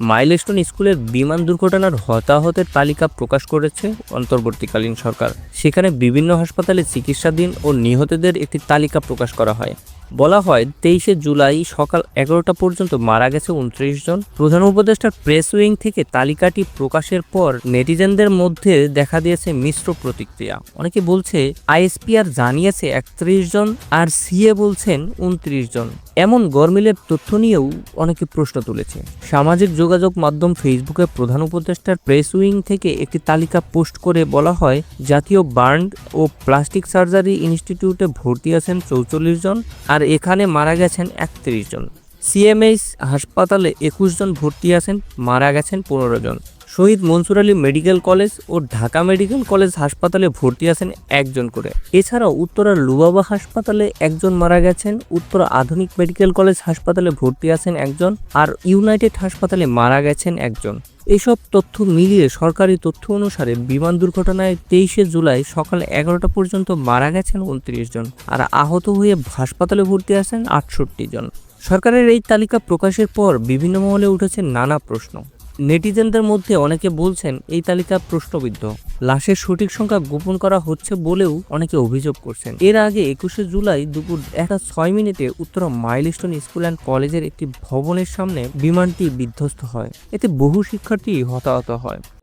Milestone স্কুলের বিমান দুর্ঘটনার হতাহতের তালিকা প্রকাশ করেছে অন্তর্বর্তীকালীন সরকার। সেখানে বিভিন্ন হাসপাতালে চিকিৎসাধীন ও নিহতদের একটি তালিকা প্রকাশ করা হয়। বলা হয় তেইশে জুলাই সকাল এগারোটা পর্যন্ত মারা গেছে উনত্রিশ জন। প্রধান উপদেষ্টার প্রেস উইং থেকে তালিকাটি প্রকাশের পর নেটিজেনদের মধ্যে দেখা দিয়েছে মিশ্র প্রতিক্রিয়া। অনেকে বলছে আইএসপিআর জানিয়েছে একত্রিশ জন আর সিএ বলছেন উনত্রিশ জন। এমন গরমিলের তথ্য নিয়েও অনেকে প্রশ্ন তুলেছে। সামাজিক যোগাযোগ মাধ্যম ফেসবুকে প্রধান উপদেষ্টার প্রেস উইং থেকে একটি তালিকা পোস্ট করে বলা হয়, জাতীয় বার্ন ও প্লাস্টিক সার্জারি ইনস্টিটিউটে ভর্তি আছেন চৌচল্লিশ জন আর এখানে মারা গেছেন একত্রিশ জন। সিএমএইচ হাসপাতালে একুশ জন ভর্তি আছেন, মারা গেছেন পনেরো জন। শহীদ মনসুর আলী মেডিকেল কলেজ ও ঢাকা মেডিকেল কলেজ হাসপাতালে ভর্তি আছেন একজন করে। এছাড়াও উত্তরার লুবাবা হাসপাতালে একজন মারা গেছেন, উত্তরা আধুনিক মেডিকেল কলেজ হাসপাতালে ভর্তি আছেন একজন, আর ইউনাইটেড হাসপাতালে মারা গেছেন একজন। এসব তথ্য মিলিয়ে সরকারি তথ্য অনুসারে বিমান দুর্ঘটনায় তেইশে জুলাই সকাল এগারোটা পর্যন্ত মারা গেছেন উনত্রিশ জন আর আহত হয়ে হাসপাতালে ভর্তি আছেন আটষট্টি জন। সরকারের এই তালিকা প্রকাশের পর বিভিন্ন মহলে উঠেছে নানা প্রশ্ন। নেটিজেনদের মধ্যে অনেকে বলছেন এই তালিকা প্রশ্নবিদ্ধ। লাশের সঠিক সংখ্যা গোপন করা হচ্ছে বলেও অনেকে অভিযোগ করছেন। এর আগে একুশে জুলাই দুপুর একটা ছয় মিনিটে উত্তর মাইলস্টোন স্কুল অ্যান্ড কলেজের একটি ভবনের সামনে বিমানটি বিধ্বস্ত হয়। এতে বহু শিক্ষার্থী হতাহত হয়।